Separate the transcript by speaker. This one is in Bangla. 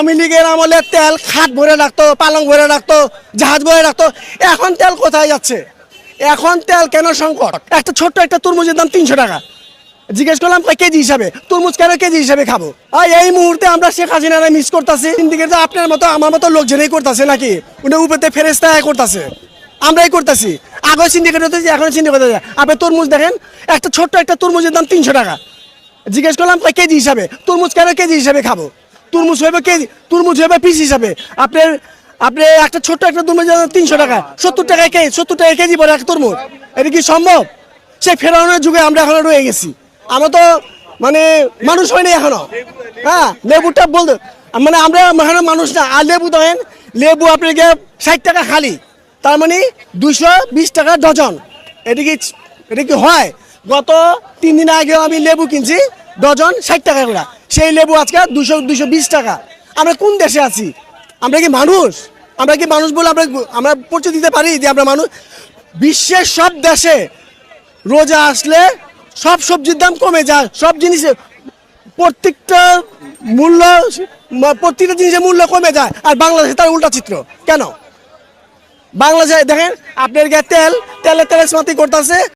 Speaker 1: আওয়ামী লীগের আমলে তেল খাট ভরে রাখতো, পালং ভরে রাখতো, জাহাজ ভরে রাখতো। এখন তেল কোথায় যাচ্ছে? এখন তেল কেন সংকট? একটা ছোট্ট একটা তরমুজের দাম তিনশো টাকা। জিজ্ঞেস করলাম কেজি হিসাবে? তরমুজ কেন কেজি হিসাবে খাব? আর এই মুহূর্তে আমরা শেখ হাসিনারা মিস করতেছি। দিকে তো আপনার মতো, আমার মতো লোকজনই করতেছে নাকি? উনি উপরে ফেরেস্তা করতেছে। আমরাই করতেছি। আগে সিন্ডিকেট হতেছি এখন সিন্ডিকেট হতেছে আপনি তরমুজ দেখেন, একটা ছোট্ট একটা তরমুজের দাম তিনশো টাকা। জিজ্ঞেস করলাম কেজি হিসাবে? তরমুজ কেন কেজি হিসাবে খাব? তরমুজ হইবে কেজি, তরমুজ হইবে পিস হিসাবে। আপনার, আপনি একটা ছোট্ট একটা তরমুজ তিনশো টাকা, সত্তর টাকায় কেজি, সত্তর টাকা কেজি পরে একটা তরমুজ। এটা কি সম্ভব? সেই ফেরানোর যুগে আমরা এখনও রয়ে গেছি। আমরা তো মানে মানুষ হয়নি এখনও। হ্যাঁ লেবুটা বলতে মানে আমরা এখনও মানুষ না। আর লেবু দেখেন, লেবু আপনাকে ষাট টাকা খালি। তার মানে দুশো বিশ টাকা ডজন। এটা কি এটা কি হয়? গত তিন দিন আগে আমি লেবু কিনছি ডজন ষাট টাকা করে। সেই লেবু আজকে দুশো দুশো বিশ টাকা। আমরা কোন দেশে আছি? আমরা কি মানুষ? আমরা কি মানুষ বলে আমরা আমরা পরিচয় দিতে পারি যে আমরা মানুষ? বিশ্বের সব দেশে রোজা আসলে সব সবজির দাম কমে যায়। সব জিনিসের প্রত্যেকটা মূল্য প্রত্যেকটা জিনিসের মূল্য কমে যায়। আর বাংলাদেশে তার উল্টা চিত্র। কেন? বাংলাদেশে দেখেন, আপনার গায়ে তেল তেলে তেলে সমাতি করতেছে।